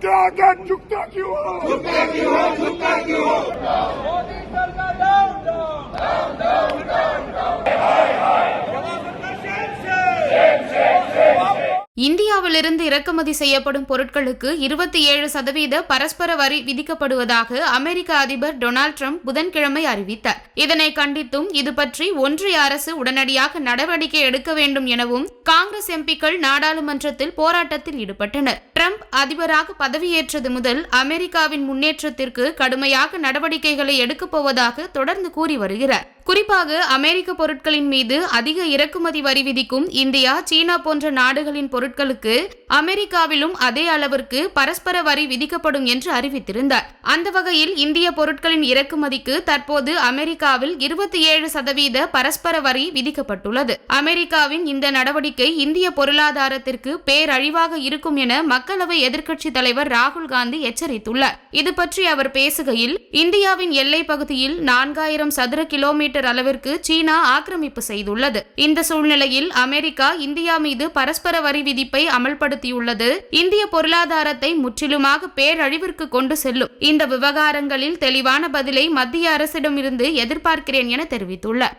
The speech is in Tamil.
उत्तराखंड झुकता क्यों हो मोदी இந்தியாவிலிருந்து இறக்குமதி செய்யப்படும் பொருட்களுக்கு இருபத்தி ஏழு சதவீத பரஸ்பர வரி விதிக்கப்படுவதாக அமெரிக்க அதிபர் டொனால்ட் ட்ரம்ப் புதன்கிழமை அறிவித்தார். இதனை கண்டித்தும் இது பற்றி ஒன்றிய அரசு உடனடியாக நடவடிக்கை எடுக்க வேண்டும் எனவும் காங்கிரஸ் எம்பிக்கள் நாடாளுமன்றத்தில் போராட்டத்தில் ஈடுபட்டனர். ட்ரம்ப் அதிபராக பதவியேற்றது முதல் அமெரிக்காவின் முன்னேற்றத்திற்கு கடுமையாக நடவடிக்கைகளை எடுக்கப் போவதாக தொடர்ந்து கூறி வருகிறார். குறிப்பாக அமெரிக்க பொருட்களின் மீது அதிக இறக்குமதி வரி விதிக்கும் இந்தியா சீனா போன்ற நாடுகளின் பொருட்களுக்கு அமெரிக்காவிலும் அதே அளவிற்கு பரஸ்பர வரி விதிக்கப்படும் என்று அறிவித்திருந்தார். அந்த வகையில் இந்திய பொருட்களின் இறக்குமதிக்கு தற்போது அமெரிக்காவில் இருபத்தி ஏழு சதவீத பரஸ்பர வரி விதிக்கப்பட்டுள்ளது. அமெரிக்காவின் இந்த நடவடிக்கை இந்திய பொருளாதாரத்திற்கு பேரழிவாக இருக்கும் என மக்களவை எதிர்க்கட்சித் தலைவர் ராகுல் காந்தி எச்சரித்துள்ளார். இது பற்றி அவர் பேசுகையில் இந்தியாவின் எல்லை பகுதியில் நான்காயிரம் சதுர கிலோமீட்டர் அளவிற்கு சீனா ஆக்கிரமிப்பு செய்துள்ளது. இந்த சூழ்நிலையில் அமெரிக்கா இந்தியா மீது பரஸ்பர வரி விதிப்பை அமல்படுத்தியுள்ளது. இந்திய பொருளாதாரத்தை முற்றிலுமாக பேரழிவிற்கு கொண்டு செல்லும். இந்த விவகாரங்களில் தெளிவான பதிலை மத்திய அரசிடமிருந்து எதிர்பார்க்கிறேன் என தெரிவித்துள்ளார்.